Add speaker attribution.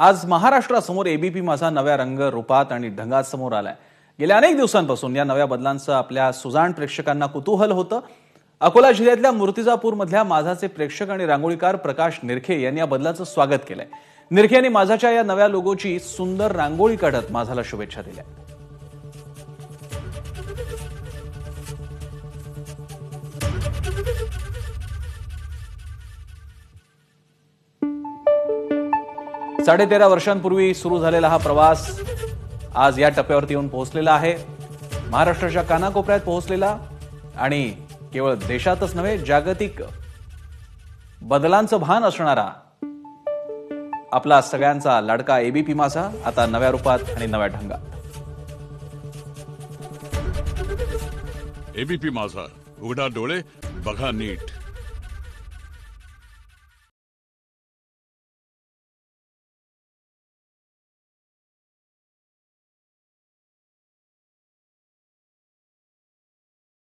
Speaker 1: आज महाराष्ट्रासमोर एबीपी माझा नव्या रंग रूपात आणि ढंगात समोर आलाय. गेल्या अनेक दिवसांपासून या नव्या बदलांचं आपल्या सुजाण प्रेक्षकांना कुतूहल होतं. अकोला जिल्ह्यातल्या मूर्तिजापूरमधल्या माझाचे प्रेक्षक आणि रांगोळीकार प्रकाश निरखे यांनी या बदलाचं स्वागत केलंय. निरखे यांनी माझाच्या या नव्या लोगोची सुंदर रांगोळी काढत माझाला शुभेच्छा दिल्या. साडेतेरा वर्षांपूर्वी सुरू झालेला हा प्रवास आज या टप्प्यावरती येऊन पोहोचलेला आहे. महाराष्ट्राच्या कानाकोपऱ्यात पोहोचलेला आणि केवळ देशातच नव्हे जागतिक बदलांचं भान असणारा आपला सगळ्यांचा लाडका एबीपी माझा आता नव्या रूपात आणि नव्या ढंगात.
Speaker 2: एबीपी माझा उघडा डोळे बघा नीट.